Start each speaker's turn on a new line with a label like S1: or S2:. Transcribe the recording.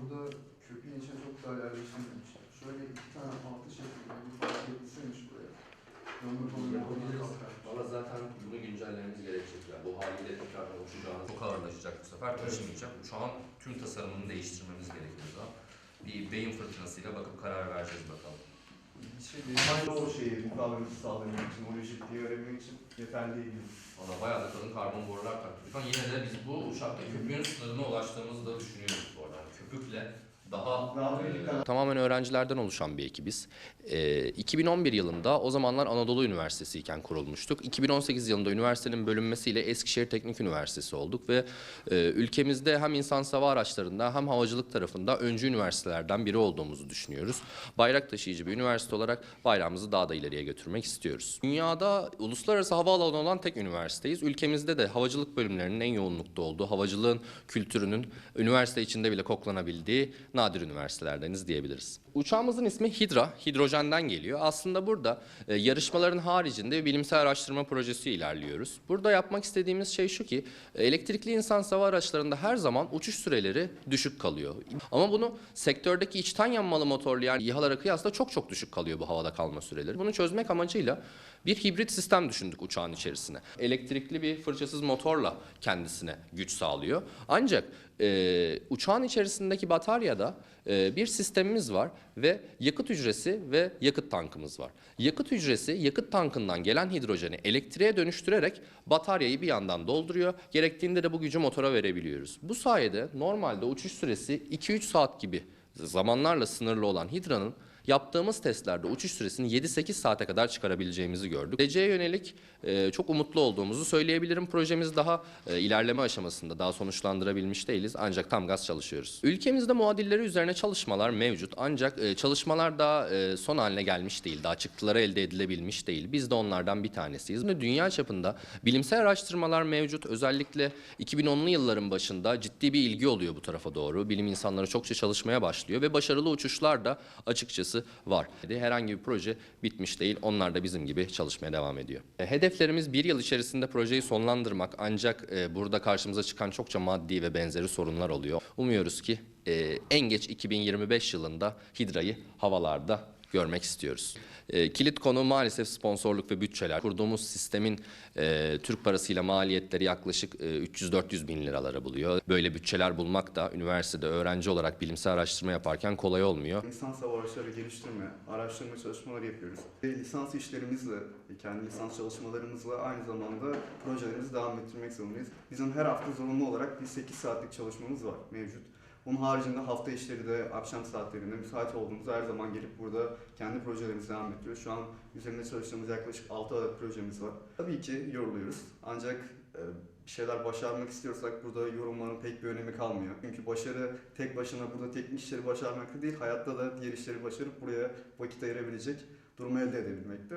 S1: burada köpeğin içine çok daha yerleştirilmemişler. Şöyle iki tane altı şeklinde bir parça yapılsaymış buraya.
S2: Valla zaten bunu güncellememiz gerekecek. Yani bu haliyle tekrardan uçacağınız çok ağırlaşacak bu sefer taşımayacak. Uçağın tüm tasarımını değiştirmemiz gerekiyor da. Bir beyin fırtınasıyla bakıp karar vereceğiz bakalım.
S1: Bir şey
S3: Aynı o şeyi mukavemeti sağlamak için, o eşitliği öğrenmek için yeterli değil.
S2: Valla bayağı da kalın karbon borular taktık. Yine de biz bu uçakta köpüğün sınırına düşünüyoruz bu arada. Daha
S3: Daha
S4: Tamamen öğrencilerden oluşan bir ekibiz. Ee, 2011 yılında o zamanlar Anadolu Üniversitesi iken kurulmuştuk. 2018 yılında üniversitenin bölünmesiyle Eskişehir Teknik Üniversitesi olduk ve e, ülkemizde hem insan hava araçlarında hem havacılık tarafında öncü üniversitelerden biri olduğumuzu düşünüyoruz. Bayrak taşıyıcı bir üniversite olarak bayrağımızı daha da ileriye götürmek istiyoruz. Dünyada uluslararası havaalanı olan tek üniversiteyiz. Ülkemizde de havacılık bölümlerinin en yoğunlukta olduğu, havacılığın kültürünün üniversite içinde bile koklanabildiği nadir üniversitelerdeniz diyebiliriz. Uçağımızın ismi Hidra, hidrojenden geliyor. Aslında burada e, yarışmaların haricinde bilimsel araştırma projesi ilerliyoruz. Burada yapmak istediğimiz şey şu ki, elektrikli insan hava araçlarında her zaman uçuş süreleri düşük kalıyor. Ama bunu sektördeki içten yanmalı motorlu yani İHA'lara kıyasla çok çok düşük kalıyor bu havada kalma süreleri. Bunu çözmek amacıyla bir hibrit sistem düşündük uçağın içerisine. Elektrikli bir fırçasız motorla kendisine güç sağlıyor. Ancak e, uçağın içerisindeki bataryada e, bir sistemimiz var ve yakıt hücresi ve yakıt tankımız var. Yakıt hücresi yakıt tankından gelen hidrojeni elektriğe dönüştürerek bataryayı bir yandan dolduruyor. Gerektiğinde de bu gücü motora verebiliyoruz. Bu sayede normalde uçuş süresi 2-3 saat gibi zamanlarla sınırlı olan Hidra'nın yaptığımız testlerde uçuş süresini 7-8 saate kadar çıkarabileceğimizi gördük. Geleceğe yönelik e, çok umutlu olduğumuzu söyleyebilirim. Projemiz daha e, ilerleme aşamasında, daha sonuçlandırabilmiş değiliz ancak tam gaz çalışıyoruz. Ülkemizde muadilleri üzerine çalışmalar mevcut ancak e, çalışmalar daha e, son haline gelmiş değil, daha çıktıları elde edilebilmiş değil. Biz de onlardan bir tanesiyiz. Dünya çapında bilimsel araştırmalar mevcut. Özellikle 2010'lu yılların başında ciddi bir ilgi oluyor bu tarafa doğru. Bilim insanları çokça çalışmaya başlıyor ve başarılı uçuşlar da açıkçası var. Herhangi bir proje bitmiş değil. Onlar da bizim gibi çalışmaya devam ediyor. E, Hedeflerimiz bir yıl içerisinde projeyi sonlandırmak ancak e, burada karşımıza çıkan çokça maddi ve benzeri sorunlar oluyor. Umuyoruz ki e, en geç 2025 yılında Hidra'yı havalarda görmek istiyoruz. E, kilit konu maalesef sponsorluk ve bütçeler. Kurduğumuz sistemin e, Türk parasıyla maliyetleri yaklaşık e, 300-400 bin liralara buluyor. Böyle bütçeler bulmak da üniversitede öğrenci olarak bilimsel araştırma yaparken kolay olmuyor.
S3: lisans araçları geliştirme, araştırma çalışmaları yapıyoruz. Ve lisans işlerimizle, kendi lisans çalışmalarımızla aynı zamanda projelerimizi devam ettirmek zorundayız. Bizim her hafta zorunlu olarak bir 8 saatlik çalışmamız var mevcut. Bunun haricinde hafta işleri de akşam saatlerinde müsait olduğumuzda her zaman gelip burada kendi projelerimizi devam ettiriyoruz. Şu an üzerinde çalıştığımız yaklaşık 6 adet projemiz var. Tabii ki yoruluyoruz. Ancak e, bir şeyler başarmak istiyorsak burada yorumların pek bir önemi kalmıyor. Çünkü başarı tek başına burada teknik işleri başarmakta değil, hayatta da diğer işleri başarıp buraya vakit ayırabilecek durumu elde edebilmekte.